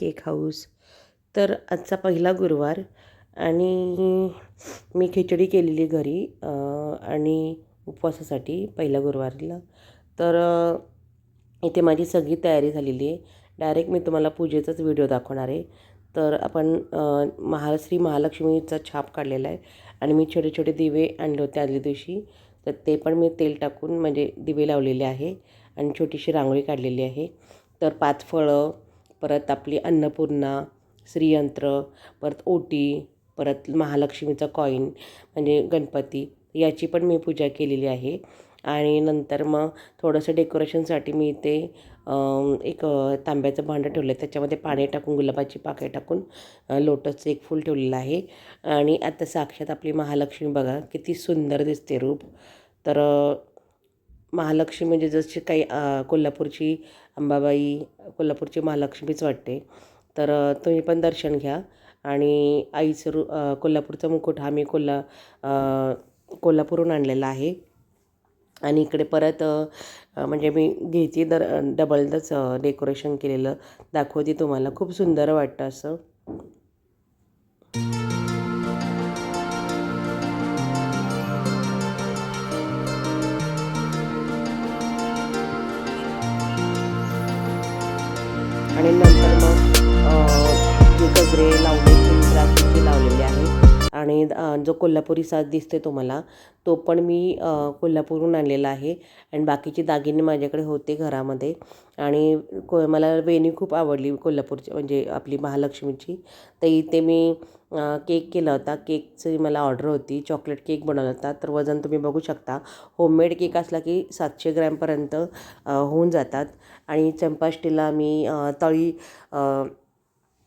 Cake house. तर आजचा पहिला गुरुवार आणि मी खिचडी केलेली घरी आणि उपवासासाठी पहिल्या गुरुवारीला. तर इथे माझी सगळी तयारी झालेली आहे. डायरेक्ट मी तुम्हाला पूजेचाच व्हिडिओ दाखवणार आहे. तर आपण महाश्री महा श्री महालक्ष्मीचा छाप काढलेला आहे आणि मी छोटे छोटे दिवे आणले होते आदल्या दिवशी. तर ते पण मी तेल टाकून म्हणजे दिवे लावलेले आहे आणि छोटीशी रांगोळी काढलेली आहे. तर पाच फळं परत आपली अन्नपूर्णा श्रीयंत्र परत ओटी परत महालक्ष्मीचा कॉईन म्हणजे गणपती याची पण मी पूजा केलेली आहे. आणि नंतर मग थोडंसं डेकोरेशनसाठी मी ते एक तांब्याचं भांडं ठेवलं आहे त्याच्यामध्ये पाणी टाकून गुलाबाची पाकळी टाकून लोटसचं एक फूल ठेवलेलं आहे. आणि आता साक्षात आपली महालक्ष्मी बघा किती सुंदर दिसते रूप. तर महालक्ष्मी म्हणजे जशी काही कोल्हापूरची अंबाबाई कोल्हापूरची महालक्ष्मीच वाटते. तर तुम्ही पण दर्शन घ्या. आणि आईचं रु कोल्हापूरचा मुकुट हा मी कोल्हा कोल्हापूरहून आणलेला आहे. आणि इकडे परत म्हणजे मी घेते दर डबलदच डेकोरेशन केलेलं. दाखवते तुम्हाला. खूप सुंदर वाटतं असं. आणि नंतर मग अ, जे गजरे लावले रात्रीचे लावलेले आहे आणि जो कोल्हापुरी साज दिसते तुम्हाला तो पण मी कोल्हापूरहून आणलेला आहे. आणि बाकीचे दागिने माझ्याकडे होते घरामध्ये. आणि को मला वेणी खूप आवडली कोल्हापूरची म्हणजे आपली महालक्ष्मीची. तर इथे मी केक केला होता. केकची मला ऑर्डर होती. चॉकलेट केक बनवला होता. तर वजन तुम्ही बघू शकता. होममेड केक असला की सातशे ग्रॅमपर्यंत होऊन जातात. आणि चंपाष्टीला मी तळी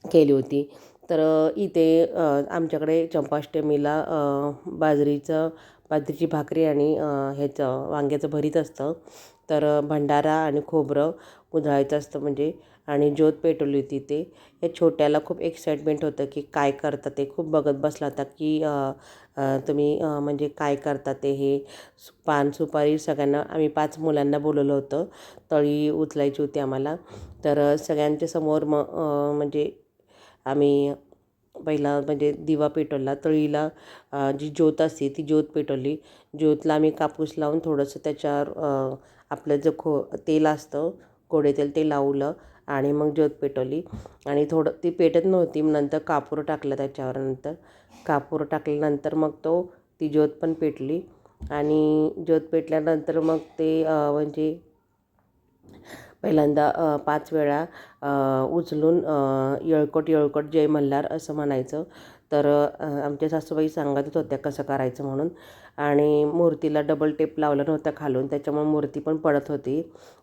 केली होती. तर इथे आमच्याकडे चंपाष्टमीला बाजरीचं बाजरीची भाकरी आणि ह्याचं वांग्याचं भरीत असतं. तर भंडारा आणि खोबरं उधळायचं असतं म्हणजे आणि ज्योत पेटवली होती ते. या छोट्याला खूप एक्साइटमेंट होतं की काय करतात ते. खूप बघत बसला होता की तुम्ही म्हणजे काय करता ते हे. सु- पान सुपारी सगळ्यांना आम्ही पाच मुलांना बोलवलं होतं. तळी उचलायची होती आम्हाला. तर सगळ्यांच्या समोर मग म्हणजे आम्ही पहिला म्हणजे दिवा पेटवला तळीला जी ज्योत असते ती ज्योत पेटवली. ज्योतला आम्ही कापूस लावून थोडंसं त्याच्यावर आपलं जे खो तेल असतं गोडे तेल ते लावलं आणि मग ज्योत पेटवली. आणि थोडं ती पेटत नव्हती मग नंतर कापूर टाकलं त्याच्यावर नंतर कापूर टाकल्यानंतर मग तो ती ज्योत पण पेटली. आणि ज्योत पेटल्यानंतर मग ते म्हणजे पहिल्यांदा पाच वेळा उचलून येळकोट येळकोट जय मल्हार असं म्हणायचं. तर आमच्या सासूबाई सांगतच होत्या कसं करायचं म्हणून. आणि मूर्तीला डबल टेप लावला नव्हता खालून त्याच्यामुळे मूर्ती पण पडत होती.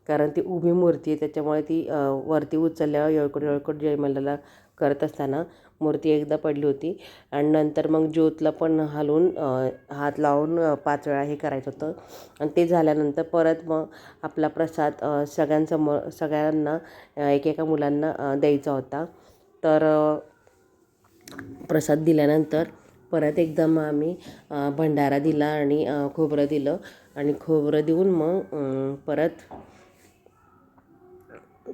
कारण ती उभी मूर्ती आहे त्याच्यामुळे ती वरती उचलल्यावर येळकोट येळकोट जय मल्हारला करत असताना मूर्ती एकदा पडली होती. आणि नंतर मग ज्योतला पण हलवून हात लावून पाच वेळा हे करायचं होतं. आणि ते झाल्यानंतर परत मग आपला प्रसाद सगळ्यांसमोर सगळ्यांना एकेका मुलांना द्यायचा होता. तर प्रसाद दिल्यानंतर परत एकदा मग आम्ही भंडारा दिला आणि खोबरं दिलं. आणि खोबरं देऊन मग परत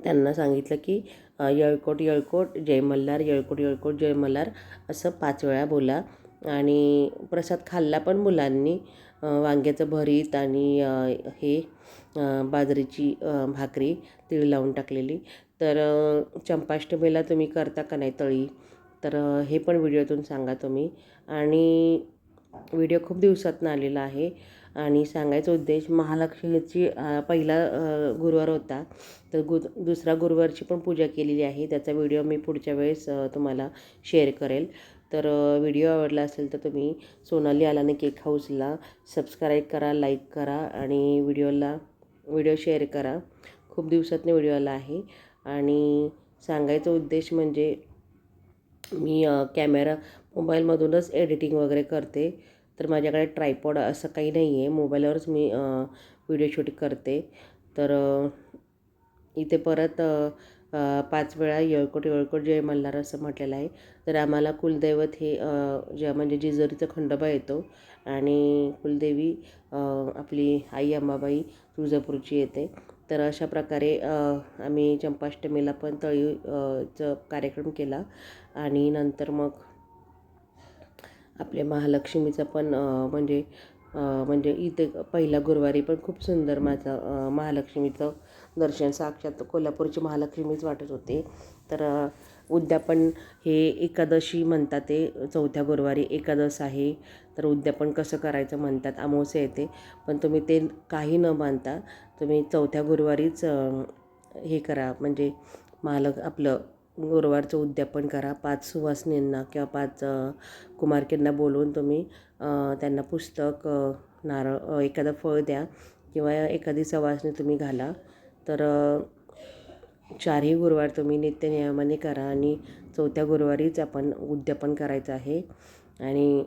त्यांना सांगितलं की यळकोट येळकोट येळकोट जय मल्हार येळकोट येळकोट जय मल्हार असं पाच वेळा बोला. आणि प्रसाद खाल्ला पण मुलांनी वांग्याचं भरीत आणि हे बाजरीची भाकरी तीळ लावून टाकलेली. तर चंपाष्टमीला तुम्ही करता का नाही तळी? तर हे पण व्हिडिओतून सांगा तुम्ही. आणि व्हिडिओ खूप दिवसातनं आलेला आहे. आणि सांगायचा उद्देश महालक्ष्मीची पहिला गुरुवार होता. तर गु दुसरा गुरुवारची पण पूजा केलेली आहे. त्याचा व्हिडिओ मी पुढच्या वेळेस तुम्हाला शेअर करेल. तर व्हिडिओ आवडला असेल तर तुम्ही सोनाली आलाने केक हाऊसला सबस्क्राईब करा लाईक करा आणि व्हिडिओला व्हिडिओ शेअर करा. खूप दिवसातनं व्हिडिओ आला आहे. आणि सांगायचा उद्देश म्हणजे मी कॅमेरा मोबाईलमधूनच एडिटिंग वगैरे करते. तर माझ्याकडे ट्रायपॉड असं काही नाही आहे. मोबाईलवरच मी व्हिडिओ शूट करते. तर इथे परत पाच वेळा येळकोट येळकोट जय मल्हार असं म्हटलेलं आहे. तर आम्हाला कुलदैवत हे ज्या म्हणजे जिजोरीचा खंडोबा येतो आणि कुलदेवी आपली आई अंबाबाई तुळजापूरची येते. तर अशा प्रकारे आम्ही चंपाष्टमीला पण तळी चं कार्यक्रम केला आणि नंतर मग आपल्या महालक्ष्मीचं पण म्हणजे म्हणजे इथे पहिला गुरुवारी पण खूप सुंदर माझं महालक्ष्मीचं दर्शन. साक्षात कोल्हापूरची महालक्ष्मीच वाटत होते. तर उद्या उद्यापन हे एकादशी म्हणतात ते चौथ्या गुरुवारी एकादश आहे. तर उद्यापन कसं करायचं म्हणतात अमावस्या येते. पण तुम्ही ते काही न मानता तुम्ही चौथ्या गुरुवारीच हे करा. म्हणजे महालक आपलं गुरुवारचं उद्यापन करा. पाच सुवासिनींना किंवा पाच कुमारकींना बोलवून तुम्ही त्यांना पुस्तक नारळ एखादं फळ द्या किंवा एखादी सवासणी तुम्ही घाला. तर चारही गुरुवार तुम्ही नित्यनियमाने करा आणि चौथ्या गुरुवारीच आपण उद्यापन करायचं आहे. आणि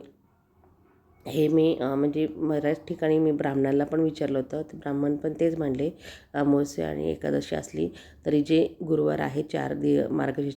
हे मी म्हणजे बऱ्याच ठिकाणी मी ब्राह्मणाला पण विचारलं होतं. तर ब्राह्मण पण तेच म्हणले अमावस्या आणि एकादशी असली तरी जे गुरुवार आहे चार दि मार्गशीर्ष